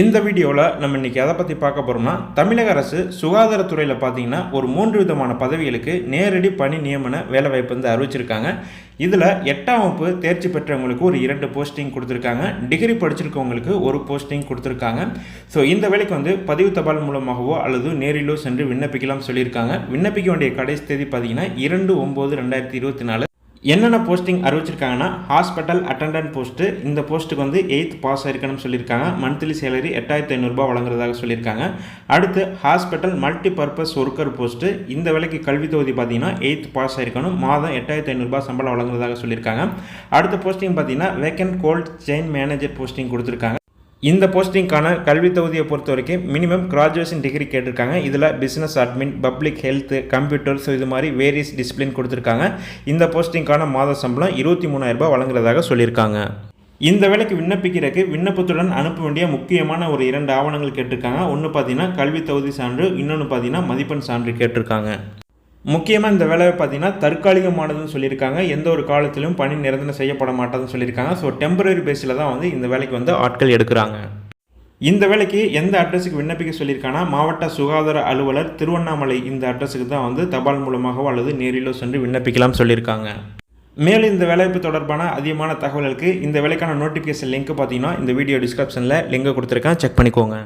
இந்த வீடியோவில் நம்ம இன்றைக்கி எதை பற்றி பார்க்க போகிறோம்னா தமிழக அரசு சுகாதாரத்துறையில் பார்த்தீங்கன்னா ஒரு மூன்று விதமான பதவிகளுக்கு நேரடி பணி நியமன வேலைவாய்ப்பு வந்து அறிவிச்சிருக்காங்க. இதில் எட்டாம் வகுப்பு தேர்ச்சி பெற்றவங்களுக்கு ஒரு இரண்டு போஸ்டிங் கொடுத்துருக்காங்க. டிகிரி படிச்சிருக்கவங்களுக்கு ஒரு போஸ்டிங் கொடுத்துருக்காங்க. ஸோ இந்த வேலைக்கு வந்து பதிவு தபால் மூலமாகவோ அல்லது நேரிலோ சென்று விண்ணப்பிக்கலாம் சொல்லியிருக்காங்க. விண்ணப்பிக்க வேண்டிய கடைசி தேதி பார்த்தீங்கன்னா இரண்டு ஒம்பது ரெண்டாயிரத்தி இருபத்தி நாலு. என்னென்ன போஸ்டிங் அறிவிச்சிருக்காங்கன்னா ஹாஸ்பிட்டல் அட்டண்டன்ட் போஸ்ட்டு இந்த போஸ்ட்டுக்கு வந்து எயித் பாஸ் ஆயிருக்கணும்னு சொல்லியிருக்காங்க. மந்த்லி சேலரி எட்டாயிரத்தி ஐநூறுரூபா வழங்குறதாக சொல்லியிருக்காங்க. அடுத்து hospital multi purpose worker post இந்த வேலைக்கு கல்வி தொகுதி பார்த்தீங்கன்னா எயித் பாஸ் ஆயிருக்கணும். மாதம் எட்டாயிரத்தி ஐநூறுரூபா சம்பளம் வழங்குறதாக சொல்லியிருக்காங்க. அடுத்த போஸ்டிங் பார்த்தீங்கன்னா vacant gold chain manager posting கொடுத்துருக்காங்க. இந்த போஸ்டிங்க்கான கல்வி தொகுதியை பொறுத்த வரைக்கும் மினிமம் கிராஜுவேஷன் டிகிரி கேட்டிருக்காங்க. இதில் business admin public health computer so இது மாதிரி வேரியஸ் டிசிப்ளின் கொடுத்துருக்காங்க. இந்த போஸ்டிங்க்கான மாத சம்பளம் இருபத்தி மூணாயிரரூபா வழங்குறதாக சொல்லியிருக்காங்க. இந்த வேலைக்கு விண்ணப்பிக்கிறதுக்கு விண்ணப்பத்துடன் அனுப்ப வேண்டிய முக்கியமான ஒரு இரண்டு ஆவணங்கள் கேட்டிருக்காங்க. ஒன்று பார்த்தீங்கன்னா கல்வி தகுதி சான்று இன்னொன்று பார்த்தீங்கன்னா மதிப்பெண் சான்று கேட்டிருக்காங்க. முக்கியமாக இந்த வேலையை பார்த்தீங்கன்னா தற்காலிகமானதுன்னு சொல்லியிருக்காங்க. எந்த ஒரு காலத்திலும் பணி நிரந்தரம் செய்யப்பட மாட்டாதுன்னு சொல்லியிருக்காங்க ஸோ டெம்பரரி பேஸில் தான் வந்து இந்த வேலைக்கு வந்து ஆட்கள் எடுக்கிறாங்க. இந்த வேலைக்கு எந்த அட்ரஸுக்கு விண்ணப்பிக்க சொல்லியிருக்காங்கன்னா மாவட்ட சுகாதார அலுவலர் திருவண்ணாமலை இந்த அட்ரஸுக்கு தான் வந்து தபால் மூலமாகவோ அல்லது நேரிலோ சென்று விண்ணப்பிக்கலாம் சொல்லியிருக்காங்க. மேலும் இந்த வேலைவாய்ப்பு தொடர்பான அதிகமான தகவல்களுக்கு இந்த வேலைக்கான நோட்டிஃபிகேஷன் லிங்க் பார்த்தீங்கன்னா இந்த வீடியோ டிஸ்கிரிப்ஷனில் லிங்கை கொடுத்துருக்கேன். செக் பண்ணிக்கோங்க.